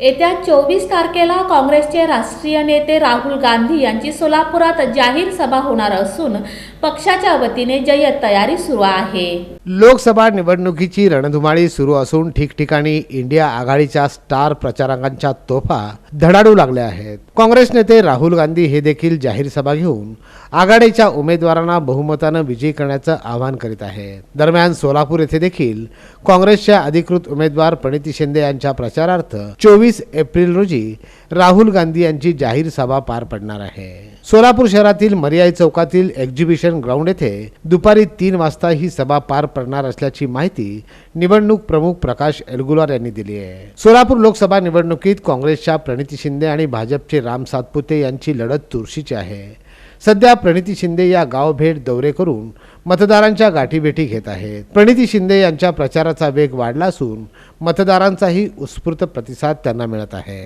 येत्या चोवीस तारखेला काँग्रेसचे राष्ट्रीय नेते राहुल गांधी यांची सोलापुरात जाहीर सभा होणार असून पक्षाच्या वतीने जय्यत तयारी सुरू आहे. लोकसभा निवडणुकीची रणधुमाळी सुरू असून ठिकठिकाणी इंडिया आघाडीच्या स्टार प्रचारकांच्या तोफा धडाडू लागल्या आहेत. काँग्रेस नेते राहुल गांधी हे देखील जाहीर सभा घेऊन आघाडीच्या उमेदवारांना बहुमतानं विजयी करण्याचं आवाहन करीत आहेत. दरम्यान सोलापूर येथे देखील काँग्रेसच्या अधिकृत उमेदवार प्रणिती शिंदे यांच्या प्रचारार्थ चोवीस एप्रिल रोजी राहुल गांधी यांची जाहीर सभा पार पडणार आहे. सोलापूर शहरातील मरियाई चौकातील एक्झिबिशन ग्राउंड येथे दुपारी तीन वाजता ही सभा पार पडणार असल्याची माहिती निवडणूक प्रमुख प्रकाश एलगुलार यांनी दिली आहे. सोलापूर लोकसभा निवडणुकीत काँग्रेसच्या प्रणिती शिंदे आणि भाजपचे राम सातपुते यांची लढत चुरशीची आहे. सध्या प्रणिती शिंदे या गाव भेट दौरे करून मतदारांच्या गाठीभेटी घेत आहेत. प्रणिती शिंदे यांच्या प्रचाराचा वेग वाढला असून मतदारांचाही उत्स्फूर्त प्रतिसाद त्यांना मिळत आहे.